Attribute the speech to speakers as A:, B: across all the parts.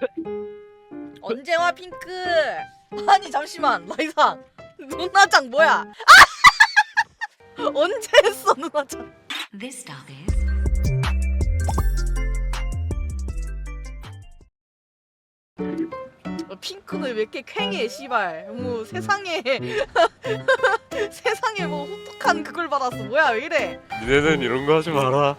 A: 언제 와 핑크? 아니 잠시만 라이상 누나장 뭐야? 언제 했어 누나장?
B: This stop is
A: 어, 핑크는 왜 이렇게 쾌해 씨발 뭐 세상에 세상에 뭐 혹독한 그걸 받았어 뭐야 왜 이래
C: 니네는 이런 거 하지 마라.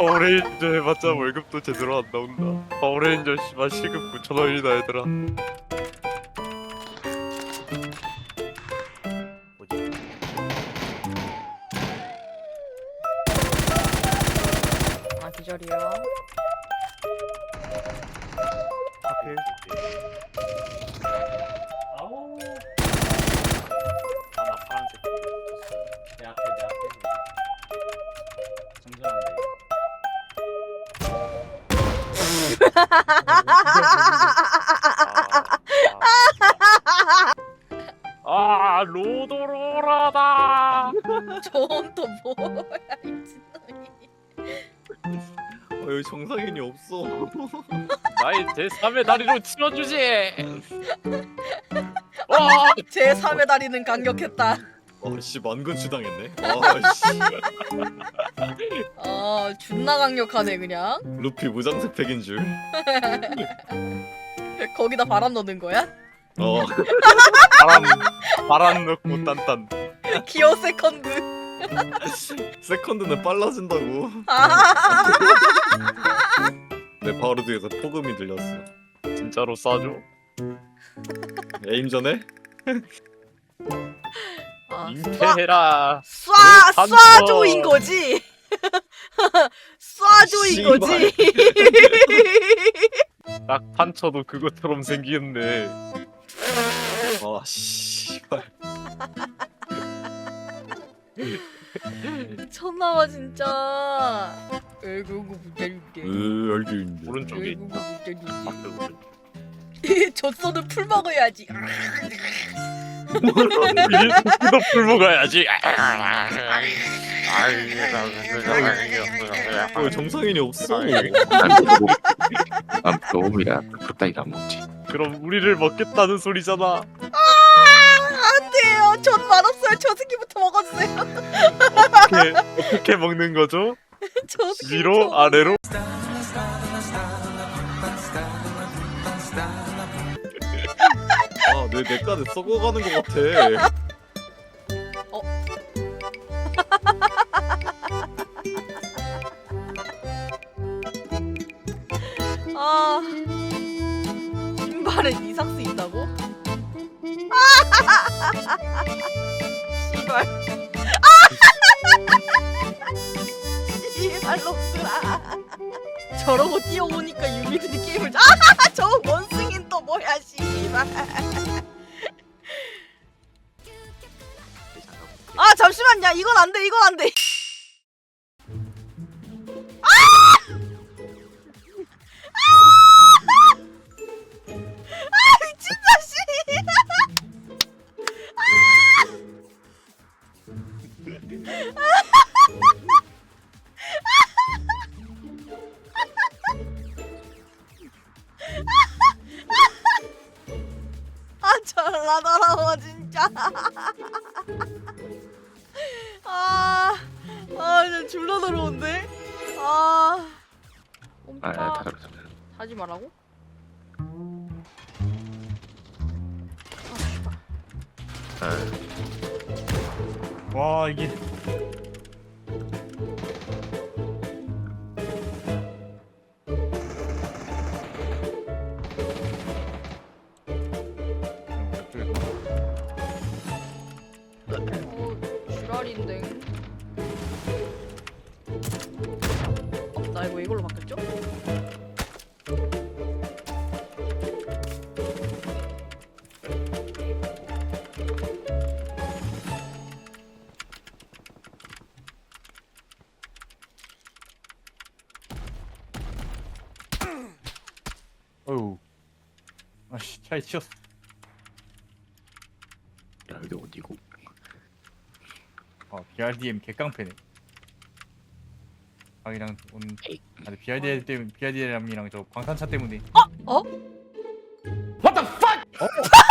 C: 파워레인저 해봤자 월급도 제대로 안 나온다. 파워레인저 씨발 시급 9천 원이다 얘들아.
A: 아 기절이요
C: 오케
D: 아
C: 로도로라다.
A: 저건 또 뭐야 이 미친놈이
E: 어, 여기 정상인이 없어.
C: 나의 제 3의 다리로 치워주지. 와.
A: 제 3의 다리는 강력했다
E: 아씨 만근 추당했네. 아씨
A: 아 존나 강력하네 그냥
E: 루피 무장색 팩인 줄.
A: 거기다 바람 넣는 거야?
E: 어
C: 바람 바람 넣고 딴딴.
A: 기어 세컨드
E: 세컨드는 빨라진다고. 아내 바로 뒤에서 폭음이 들렸어.
C: 진짜로 쏴줘.
E: 에임 전에
A: 아, 쏴,
C: 잉태해라.
A: 쏴,
C: 한번.
A: 쏴줘인 거지? 쏴줘인 거지?
C: 딱 판쳐도 그것처럼 생기겠네.
E: 아 씨발.
A: 천나와 진짜 에이구 무대리게
E: 으 알겠는데.
C: 오른쪽에
A: 에이구
C: 있다.
A: 무대리게
C: 앞에 오른.
A: 젖소는 풀 먹어야지
C: 이도 풀 먹어야지.
E: 어 정상인이 없어.
F: 난 너무야 그따위가 안 먹지
C: 그럼 우리를 먹겠다는 소리잖아.
A: 아 안 돼요 전 맛없어요 저 새끼부터 먹었어요
C: 어떻게 어떻게 먹는 거죠?
A: 저
C: 위로 아래로?
E: 내 내 까지 썩어가는 것 같아.
A: 아. 신발에 이삭스 있다고? 씨발. 씨발 놈들아. 저러고 뛰어오니까 유미들이 게임을 아저 원승인 또 뭐야 씨발 잠시만 야 이건 안돼 이건 안돼 아 더러워 진짜 아 진짜 졸라 더러운데
F: 아아
A: 엄청
F: 다르다 다르다
A: 하지 말라고?
D: 와 이게.
A: 어, 지랄인데. 나 이거 이걸로 바뀌었죠?
D: 어우 아씨 잘 치웠어.
F: 야 여기 어디고?
D: 어 BRDM 개깡패네 자기랑 온. 아니 BRDL 때문에 BRDL이랑 저 광산차 때문에
A: 어?
D: What the fuck? 어?